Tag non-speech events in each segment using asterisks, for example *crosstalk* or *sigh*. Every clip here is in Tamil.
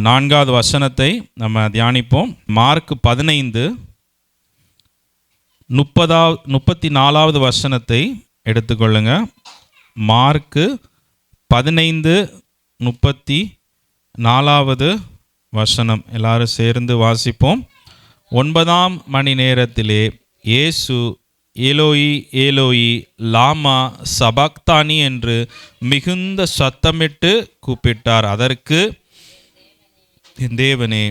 நான்காவது வசனத்தை நம்ம தியானிப்போம். மார்க் பதினைந்து முப்பதாவது முப்பத்தி நாலாவது வசனத்தை எடுத்துக்கொள்ளுங்க. மார்க்கு பதினைந்து முப்பத்தி நாலாவது வசனம். எல்லாரும் சேர்ந்து வாசிப்போம். ஒன்பதாம் மணி நேரத்திலே இயேசு ஏலோயி ஏலோயி லாமா சபாக்தானி என்று மிகுந்த சத்தமிட்டு கூப்பிட்டார். அதற்கு என் தேவனே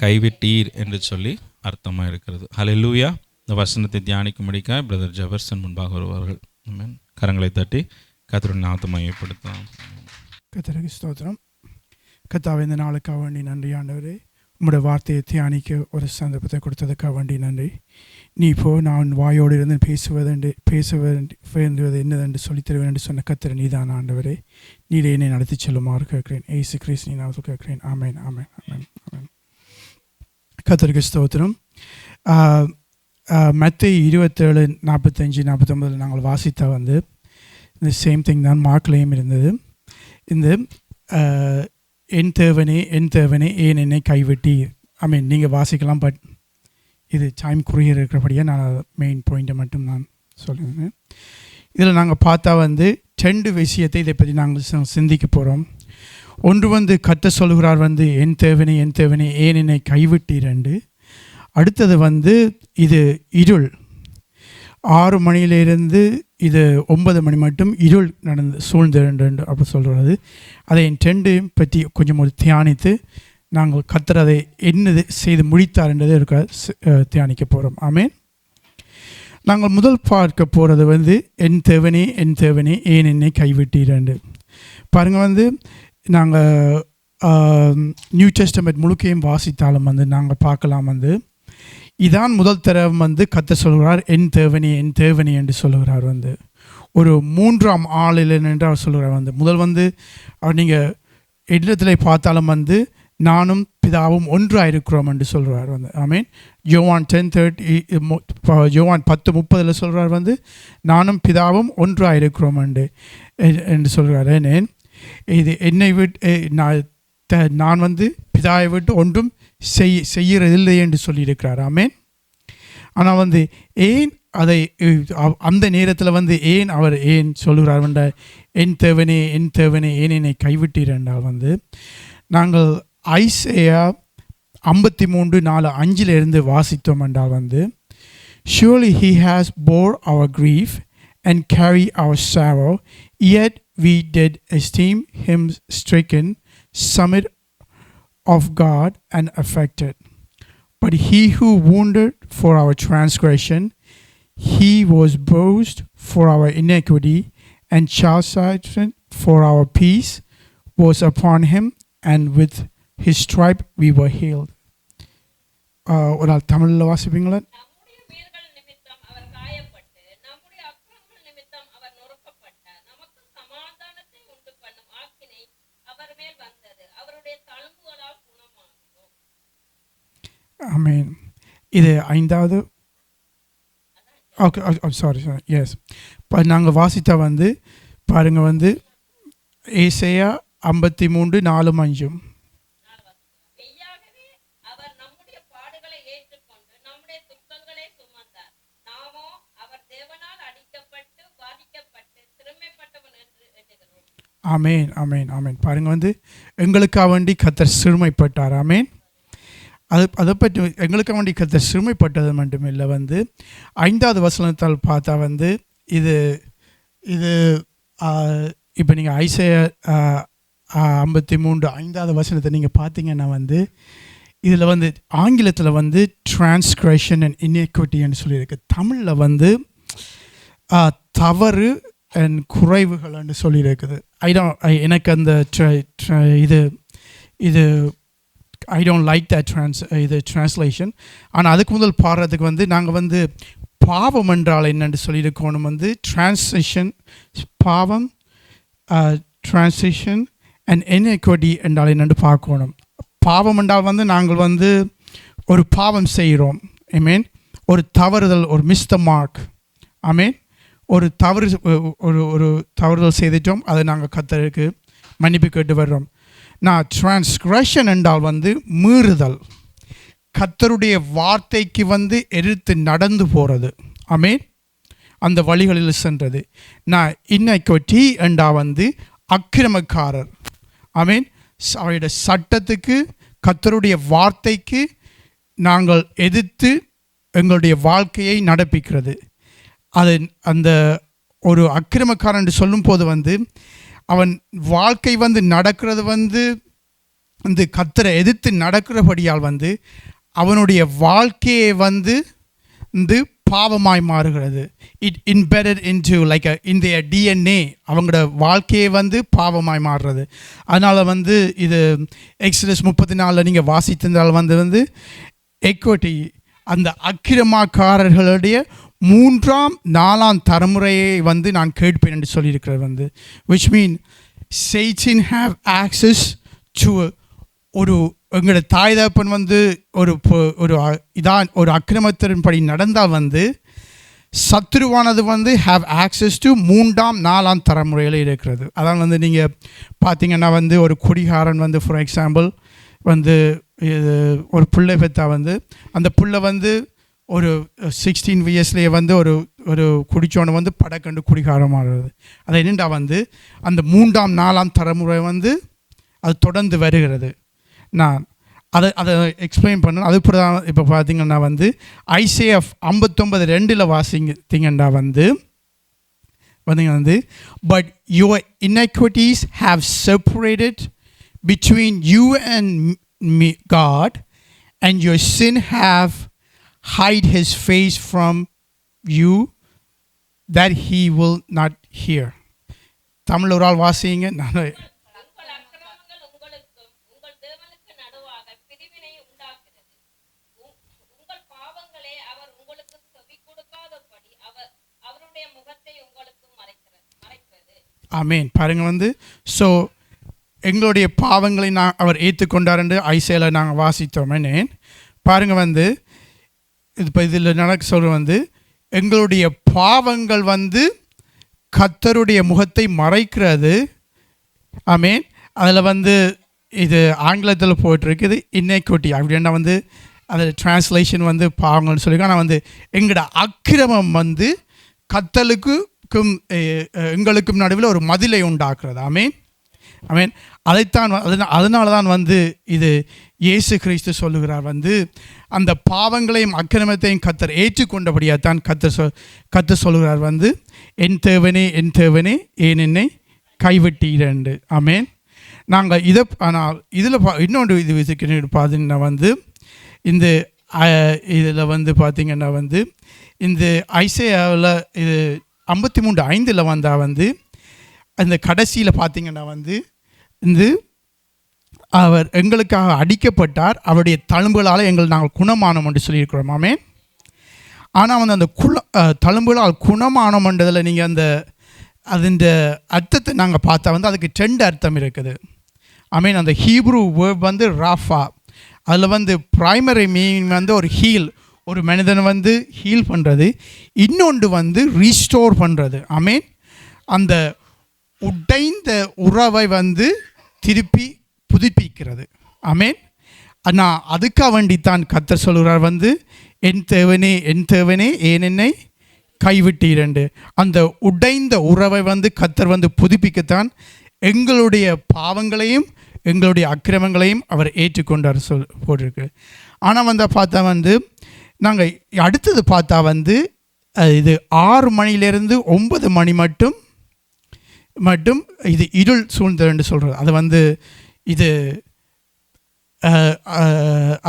கைவிட்டீர் என்று சொல்லி அர்த்தமாக இருக்கிறது. ஹalleluya இந்த வசனத்தை தியானிக்க முடிக்க பிரதர் ஜவர்சன் முன்பாக வருவார்கள். கரங்களை தட்டி கத்தருடைய நாத்தமாக மையப்படுத்தலாம். கத்தருக்கு ஸ்தோத்திரம். கத்தாவை இந்த நாளுக்காக வேண்டி நன்றி ஆண்டவரே. உம்முடைய வார்த்தையை தியானிக்க ஒரு சந்தர்ப்பத்தை கொடுத்ததுக்காக வேண்டி நன்றி. நீ இப்போ நான் வாயோடு இருந்து பேசுவதென்று பேச வேண்டுவது என்னதென்று சொல்லி தருவேன் என்று சொன்ன கத்திர நீதான் ஆண்டவரே. நீரே என்னை நடத்தி செல்லுமாறு கேட்கிறேன். ஏசு கிறிஸ் நீ நான் கேட்கிறேன். ஆமேன் ஆமேன் ஆமேன் ஆமேன். கத்தருக்கு ஸ்தோத்திரம். மற்ற இருபத்தேழு நாற்பத்தஞ்சு நாற்பத்தொம்பதில் நாங்கள் வாசித்த வந்து இந்த சேம் திங் தான் மார்க்லேயும் இருந்தது. இந்த என் தேவனே என் தேவனே ஏன் என்னை கைவிட்டீர்? ஐ மீன் நீங்கள் வாசிக்கலாம் பட் இது டைம் குறுகிய இருக்கிறபடியாக நான் மெயின் பாயிண்ட்டை மட்டும் நான் சொல்லுவேன் இதில் நாங்கள் பார்த்தா வந்து ரெண்டு விஷயத்தை இதை பற்றி நாங்கள் சிந்திக்க போகிறோம் ஒன்று வந்து கத்த சொல்கிறார் வந்து என் தேவனே என் தேவனே ஏன் என்னை கைவிட்டீரண்டு அடுத்தது வந்து இது இருள். ஆறு மணியிலிருந்து இது ஒன்பது மணி மட்டும் இருள் நடந்து சூழ்ந்து அப்படி சொல்கிறது அதை என் டெண்டையும் பற்றி கொஞ்சம் ஒரு தியானித்து நாங்கள் கத்துறதை என்னது செய்து முடித்தார் என்றதை இருக்க தியானிக்க போகிறோம் ஆமேன். நாங்கள் முதல் பார்க்க போகிறது வந்து என் தேவனே என் தேவனே ஏன் என்னை கைவிட்டீரண்டு பாருங்கள் வந்து நாங்கள் நியூ டெஸ்டமெண்ட் முழுக்கையும் வாசித்தாலும் வந்து நாங்கள் பார்க்கலாம் வந்து இதான் முதல் தரம் வந்து கத்த சொல்கிறார் என் தேவனி என் தேவனி என்று சொல்லுகிறார் வந்து. ஒரு மூன்றாம் ஆளில் என்று அவர் சொல்கிறார் வந்து. முதல் வந்து அவர் நீங்கள் இடத்துல பார்த்தாலும் வந்து நானும் பிதாவும் ஒன்றாக இருக்கிறோம் என்று சொல்கிறார் வந்து. ஐ மீன் ஜோவான் டென் தேர்ட்டி ஜோவான் பத்து முப்பதில் சொல்கிறார் வந்து நானும் பிதாவும் ஒன்றாக இருக்கிறோம் என்று என்று சொல்கிறார் ஏனேன் இது என்னை விட்டு நான் நான் வந்து பிதாவை விட்டு ஒன்றும் செய் செய்கிறதில்லை என்று சொல்லியிருக்கிறார். ஆமேன். ஆனால் வந்து ஏன் அதை அந்த நேரத்தில் வந்து ஏன் அவர் ஏன் சொல்கிறார் என்ற என் தேவனே என் தேவனே ஏன் என்னை கைவிட்டீர் என்றால் வந்து நாங்கள் ஐசேயா ஐம்பத்தி மூன்று நாலு அஞ்சிலிருந்து வாசித்தோம் என்றால் வந்து ஷியோலி he has bore our grief and carry our sorrow yet we did esteem him stricken summit of God and affected but he who wounded for our transgression he was bruised for our iniquity and chastisement for our peace was upon him and with his stripe we were healed uh, ஒரு ஆள் தமிழில் வாசிப்பீங்களா ஆமீன் இது ஐந்தாவது ஓகே சாரி சாரி எஸ் இப்போ நாங்கள் வாசித்தா வந்து பாருங்கள் வந்து ஏசையா ஐம்பத்தி மூன்று நாலும் அஞ்சும். ஆமேன் ஆமேன் ஆமேன் பாருங்கள் வந்து எங்களுக்காக வேண்டி கத்தர் சிறுமைப்பட்டார். ஆமேன் அது அதை பற்றி எங்களுக்கு வேண்டி கத்தர் சிறுமைப்பட்டது மட்டுமில்லை. வந்து ஐந்தாவது வசனத்தால் பார்த்தா வந்து இது இது இப்போ நீங்கள் ஐசைய ஐம்பத்தி மூன்று ஐந்தாவது வசனத்தை நீங்கள் பார்த்தீங்கன்னா வந்து இதில் வந்து ஆங்கிலத்தில் வந்து டிரான்ஸ்கிரஷன் அண்ட் இன்எக்விட்டின்னு சொல்லியிருக்கு. தமிழில் வந்து தவறு அண்ட் குறைவுகள்னு சொல்லியிருக்குது. ஐ டோன்ட் எனக்கு அந்த இது இது I don't like the trans இது ட்ரான்ஸ்லேஷன் ஆனால் அதுக்கு முதல் பாடுறதுக்கு வந்து நாங்கள் வந்து பாவம் என்றால் என்னென்று சொல்லியிருக்கணும் வந்து டிரான்ஸ்லேஷன் பாவம் டிரான்ஸ்லேஷன் அண்ட் இன்எக்விட்டி என்றால் என்னென்று பார்க்கணும். பாவம் என்றால் வந்து நாங்கள் வந்து ஒரு பாவம் செய்கிறோம். ஐ மீன் ஒரு தவறுதல் ஒரு மிஸ் த மார்க் ஐ மீன் ஒரு தவறு ஒரு ஒரு தவறுதல் செய்துட்டோம். அதை நாங்கள் கத்தருக்கு மன்னிப்பு கேட்டு வர்றோம். நான் டிரான்ஸ்கிரஷன் என்றால் வந்து மீறுதல். கத்தருடைய வார்த்தைக்கு வந்து எதிர்த்து நடந்து போகிறது ஆமென் அந்த வழிகளில் சென்றது. நான் இன்னைக்கு என்றா வந்து அக்கிரமக்காரர். அமீன் அவருடைய சட்டத்துக்கு கத்தருடைய வார்த்தைக்கு நாங்கள் எதிர்த்து எங்களுடைய வாழ்க்கையை நடப்பிக்கிறது. அது அந்த ஒரு அக்கிரமக்காரன் என்று சொல்லும்போது வந்து அவன் வாழ்க்கை வந்து நடக்கிறது வந்து வந்து கத்தரை எதிர்த்து நடக்கிறபடியால் வந்து அவனுடைய வாழ்க்கையை வந்து வந்து பாவமாய் மாறுகிறது. இட் இன்பெடட் இன்டு லைக் இந்த டிஎன்ஏ அவங்களோட வாழ்க்கையை வந்து பாவமாய் மாறுறது. அதனால் வந்து இது எக்ஸலஸ் முப்பத்தி நாலில் நீங்கள் வாசித்திருந்தால் வந்து வந்து எக்வட்டி அந்த அக்கிரமாக்காரர்களுடைய மூன்றாம் நாலாம் தலைமுறையை வந்து நான் கேட்பேன் என்று சொல்லியிருக்கிறது வந்து விச் மீன் செய்சின் ஹாவ் ஆக்சஸ் டு ஒரு எங்களோட தாய் தகப்பன் வந்து ஒரு ஒரு இதான் ஒரு அக்கிரமத்தின்படி நடந்தால் வந்து சத்துருவானது வந்து ஹாவ் ஆக்சஸ் டு மூன்றாம் நாலாம் தரமுறையில் இருக்கிறது. அதான் வந்து நீங்கள் பார்த்தீங்கன்னா வந்து ஒரு குடிகாரன் வந்து ஃபார் எக்ஸாம்பிள் வந்து இது ஒரு பிள்ளை பெற்றா வந்து அந்த பிள்ளை வந்து ஒரு சிக்ஸ்டீன் இயர்ஸ்லேயே வந்து ஒரு ஒரு குடிச்சோன்னு வந்து படக்கண்டு குடிகாரமாகிறது. அது என்னண்டா வந்து அந்த மூன்றாம் நாலாம் தலைமுறை வந்து அது தொடர்ந்து வருகிறது. நான் அதை அதை எக்ஸ்பிளைன் பண்ணணும் அது தான் இப்போ பார்த்தீங்கன்னா வந்து ஐசிஎஃப் ஐம்பத்தொம்பது ரெண்டில் வாசிங்கத்தீங்கன்னா வந்து பார்த்தீங்கன்னா வந்து but your inequities have separated between you and me God and your sin have hide his face from you that he will not hear. Tamil ஒரு ஆள் வாசிங்க. நான் ஆமேன். பாருங்க வந்து ஸோ எங்களுடைய பாவங்களை நான் அவர் ஏற்றுக்கொண்டார் என்று ஐசேல நாங்கள் வாசித்தோம். பாருங்க வந்து இது இப்போ இதில் நடக்க சொல்கிற வந்து எங்களுடைய பாவங்கள் வந்து கத்தருடைய முகத்தை மறைக்கிறது. ஆமேன். அதில் வந்து இது ஆங்கிலத்தில் போயிட்டுருக்குது இன்னைக்குட்டி அப்படின்னா வந்து அதில் டிரான்ஸ்லேஷன் வந்து பாவங்கள்னு சொல்லி ஆனால் வந்து எங்களோட அக்கிரமம் வந்து கத்தலுக்கும் எங்களுக்கும் நடுவில் ஒரு மதிலை உண்டாக்குறது. ஐ மீன் அதைத்தான் மீன் அதைத்தான் அதனால தான் வந்து இது இயேசு கிறிஸ்து சொல்லுகிறார் வந்து அந்த பாவங்களையும் அக்கிரமத்தையும் கத்தர் ஏற்றுக்கொண்டபடியாக தான் கத்தர் சொ கத்தர் சொல்லுகிறார் வந்து என் தேவனே என் தேவனே ஏன் என்னை கைவிட்டீரண்டு? ஆமேன். நாங்கள் இதை ஆனால் இதில் பா இன்னொன்று இது விசிக்கணும் பார்த்தீங்கன்னா வந்து இந்த இதில் வந்து பார்த்திங்கன்னா வந்து இந்த ஐசேவில் இது ஐம்பத்தி மூன்று ஐந்தில் வந்தால் வந்து அந்த கடைசியில் பார்த்தீங்கன்னா வந்து இந்த அவர் எங்களுக்காக அடிக்கப்பட்டார். அவருடைய தழும்புகளால் எங்கள் நாங்கள் குணமானோம் என்று சொல்லியிருக்கிறோம். ஆமே ஆனால் வந்து அந்த குல தழும்புகளால் குணமானோம்ன்றதில் நீங்கள் அந்த அதன் அர்த்தத்தை நாங்கள் பார்த்தா வந்து அதுக்கு ரெண்டு அர்த்தம் இருக்குது. ஐ மீன் அந்த ஹீப்ரூ வேர்ப் வந்து ராஃபா. அதில் வந்து ப்ரைமரி மீன் வந்து ஒரு ஹீல். ஒரு மனிதனை வந்து ஹீல் பண்ணுறது இன்னொன்று வந்து ரீஸ்டோர் பண்ணுறது ஐ மீன் அந்த உடைந்த உறவை வந்து திருப்பி புதுப்பிக்கிறது. அமேன் நான் அதுக்காக வேண்டித்தான் கத்தர் சொல்கிறார் வந்து என் தேவனே என் தேவனே ஏன் என்னை கைவிட்டீரண்டு அந்த உடைந்த உறவை வந்து கத்தர் வந்து புதுப்பிக்கத்தான் எங்களுடைய பாவங்களையும் எங்களுடைய அக்கிரமங்களையும் அவர் ஏற்றுக்கொண்டார் சொல் போட்டிருக்கு. ஆனால் வந்து பார்த்தா வந்து நாங்கள் அடுத்தது பார்த்தா வந்து இது ஆறு மணிலேருந்து ஒன்பது மணி மட்டும் மட்டும் இது இருள் சூழ்ந்ததுன்னு சொல்கிறது அது வந்து இது அதை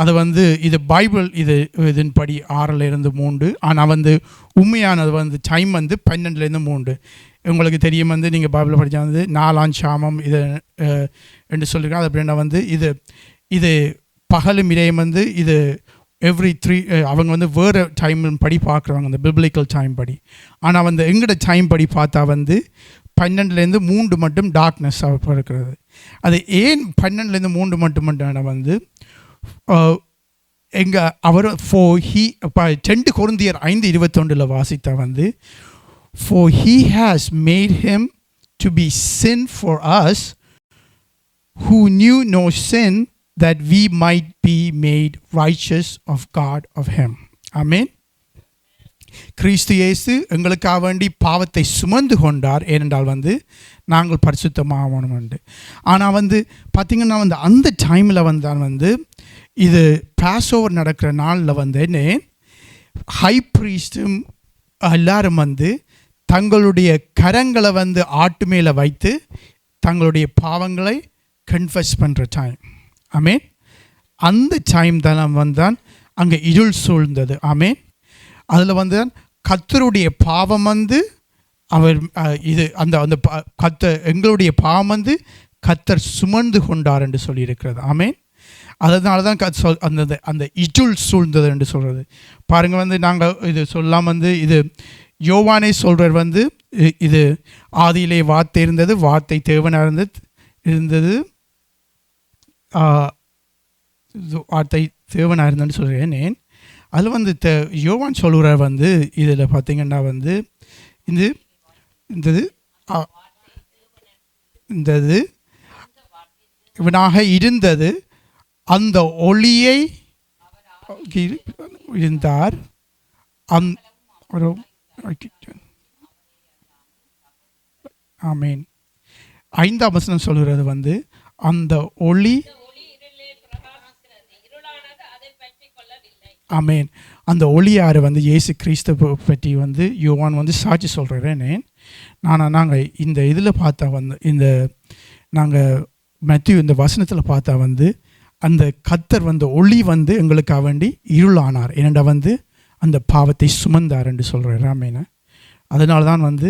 அது வந்து இது பைபிள் இது இதன்படி ஆறில் இருந்து மூன்று. ஆனால் வந்து உண்மையானது வந்து டைம் வந்து பன்னெண்டுலேருந்து மூன்று. உங்களுக்கு தெரியும் வந்து நீங்கள் பைபிள் படித்தா வந்து நாலாம் சாமம் இது என்று சொல்லியிருக்காங்க அது அப்படின்னா வந்து இது இது பகலும் இடையம் வந்து இது எவ்ரி த்ரீ அவங்க வந்து வேறு டைம் படி பார்க்குறவங்க அந்த பிப்ளிக்கல் டைம் படி. ஆனால் வந்து எங்கட டைம் படி பார்த்தா வந்து பன்னெண்டுலேருந்து மூன்று மட்டும் டார்க்னஸ் இருக்கிறது. அது ஏன் பன்னெண்டுலேருந்து மூன்று மட்டும் மட்டும் வந்து எங்கள் அவர் ஃபோ ஹீ இப்போ ரெண்டு குருந்தியர் ஐந்து இருபத்தொண்டில் வாசித்தா வந்து for he has made him to be sin for us who knew no sin that we might be made riches of God of him I mean கிறிஸ்து இயேசு எங்களுக்காக வேண்டி பாவத்தை சுமந்து கொண்டார். ஏனென்றால் வந்து நாங்கள் பரிசுத்தமாகணும் உண்டு. ஆனால் வந்து பார்த்திங்கன்னா வந்து அந்த டைமில் வந்தால் வந்து இது பாஸ் ஓவர் நடக்கிற நாளில் வந்து என்ன ஹை ப்ரீஸ்டும் எல்லாரும் வந்து தங்களுடைய கரங்களை வந்து ஆட்டு மேலே வைத்து தங்களுடைய பாவங்களை கன்ஃபஸ் பண்ணுற டைம் ஆமேன் அந்த டைம் தான் வந்தான் அங்கே இருள் சூழ்ந்தது. ஆமேன் அதில் வந்து கத்தருடைய பாவம் வந்து அவர் இது அந்த அந்த ப- கத்த எங்களுடைய பாவம் வந்து கத்தர் சுமந்து கொண்டார் என்று சொல்லியிருக்கிறது. ஆமேன். அதனால தான் கத் சொல் அந்த அந்த- இஜுல் சூழ்ந்தது என்று சொல்கிறது பாருங்கள் வந்து நாங்கள் இது சொல்லலாம் வந்து இது யோவானே சொல்கிறார் வந்து இது ஆதியிலே வார்த்தை இருந்தது வார்த்தை தேவனாக இருந்தது. இருந்தது வார்த்தை தேவனாக இருந்ததுன்னு சொல்கிறேன் ஏன் அதில் வந்து தே யோவான் சொல்கிறார் வந்து இதில் பார்த்தீங்கன்னா வந்து இந்த இந்தது ஆ, இந்தது இவனாக இருந்தது அந்த ஒளியை இருந்தார் அந் ஒரு ஆமீன். ஐந்தாம் வசனம் சொல்கிறது வந்து அந்த ஒளி ஆமேன். அந்த ஒளியார் வந்து இயேசு கிறிஸ்து பற்றி வந்து யோவான் வந்து சாட்சி சொல்கிறேன் நான் நாங்கள் இந்த இதில் பார்த்தா வந்து இந்த நாங்கள் மெத்தியூ இந்த வசனத்தில் பார்த்தா வந்து அந்த கத்தர் வந்த ஒளி வந்து எங்களுக்காக வேண்டி இருளானார். ஏனெண்டா வந்து அந்த பாவத்தை சுமந்தார் என்று சொல்கிறார் ராமேன அதனால தான் வந்து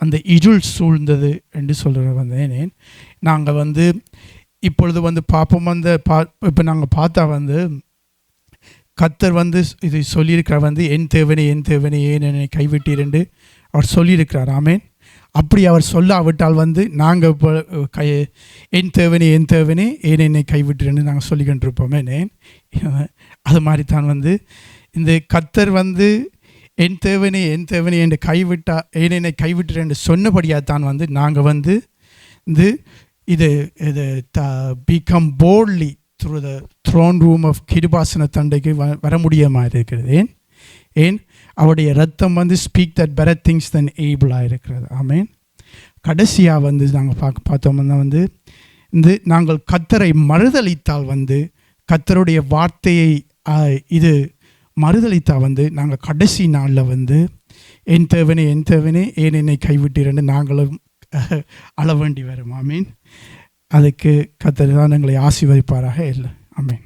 அந்த இருள் சூழ்ந்தது என்று சொல்கிற வந்து நாங்கள் வந்து இப்பொழுது வந்து பார்ப்போம் வந்து பா இப்போ நாங்கள் பார்த்தா வந்து கத்தர் வந்து இது சொல்லியிருக்கிறார். வந்து என் தேவனே என் தேவனே ஏன் என்னை கைவிட்டீர் என்று அவர் சொல்லியிருக்கிறார். ஆமேன். அப்படி அவர் சொல்லாவிட்டால் வந்து நாங்கள் இப்போ கை என் தேவனே என் தேவனே ஏன் என்னை கைவிட்டுறேன்னு நாங்கள் சொல்லிக்கிட்டு இருப்போமே நேன் *laughs* அது மாதிரி தான் வந்து இந்த கத்தர் வந்து என் தேவனே என் தேவனே என்று கைவிட்டா ஏன் என்னை கைவிட்டுறேன் என்று சொன்னபடியாக தான் வந்து நாங்கள் வந்து இந்த இது இது the become boldly through the throne room of கிருபாசன தண்டைக்கு வ வர முடியாமல் இருக்கிறது ஏன் ஏன் அவருடைய ரத்தம் வந்து speak that better things than ஏபிளாக இருக்கிறது ஆமேன் கடைசியாக வந்து நாங்கள் பார்க்க பார்த்தோம்னா வந்து இந்த நாங்கள் கத்தரை மறுதளித்தால் வந்து கத்தருடைய வார்த்தையை இது மறுதளித்தால் வந்து நாங்கள் கடைசி நாளில் வந்து என் தேவனே என் தேவனே ஏன் என்னை கைவிட்டீரன்னு நாங்களும் அழ வேண்டி வரும் ஆமீன் அதுக்கு கத்தர் தான் எங்களை ஆசீர்வதிப்பாராக. இல்லை ஆமீன்.